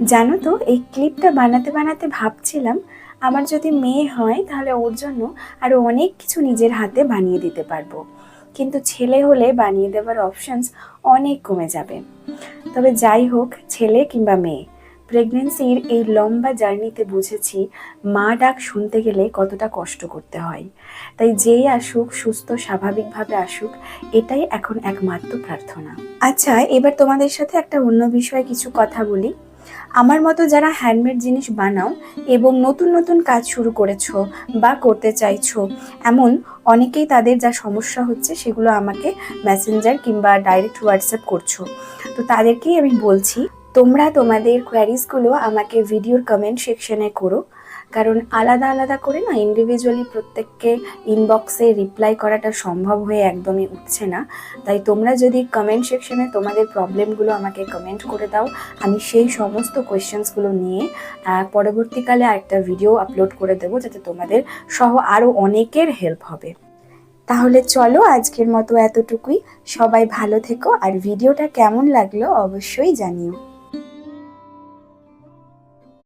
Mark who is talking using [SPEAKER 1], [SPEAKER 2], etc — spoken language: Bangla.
[SPEAKER 1] জানো তো, এই ক্লিপটা বানাতে বানাতে ভাবছিলাম, আমার যদি মেয়ে হয় তাহলে ওর জন্য আরও অনেক কিছু নিজের হাতে বানিয়ে দিতে পারব। কিন্তু ছেলে হলে বানিয়ে দেওয়ার অপশানস অনেক কমে যাবে। তবে যাই হোক, ছেলে কিংবা মেয়ে প্রেগনেন্সির এই লম্বা জার্নিতে বুঝেছি মা ডাক শুনতে গেলে কতটা কষ্ট করতে হয়। তাই যেই আসুক, সুস্থ, স্বাভাবিকভাবে আসুক, এটাই এখন একমাত্র প্রার্থনা। আচ্ছা এবার তোমাদের সাথে একটা অন্য বিষয়ে কিছু কথা বলি। আমার মতো যারা হ্যান্ডমেড জিনিস বানাও এবং নতুন নতুন কাজ শুরু করেছ বা করতে চাইছো, এমন অনেকেই তাদের যা সমস্যা হচ্ছে সেগুলো আমাকে মেসেঞ্জার কিংবা ডাইরেক্ট হোয়াটসঅ্যাপ করছ। তো তাদেরকেই আমি বলছি, তোমরা তোমাদের কোয়ারিজগুলো আমাকে ভিডিওর কমেন্ট সেকশনে করো। কারণ আলাদা আলাদা করে না ইন্ডিভিজুয়ালি প্রত্যেককে ইনবক্সে রিপ্লাই করাটা সম্ভব হয়ে একদমই উঠছে না। তাই তোমরা যদি কমেন্ট সেকশনে তোমাদের প্রবলেমগুলো আমাকে কমেন্ট করে দাও। আমি সেই সমস্ত কোয়েশ্চেন্সগুলো নিয়ে পরবর্তীকালে একটা ভিডিও আপলোড করে দেবো যাতে তোমাদের সহ আরও অনেকের হেল্প হবে। তাহলে চলো আজকের মতো এতটুকুই। সবাই ভালো থেকো। আর ভিডিওটা কেমন লাগল অবশ্যই জানিও।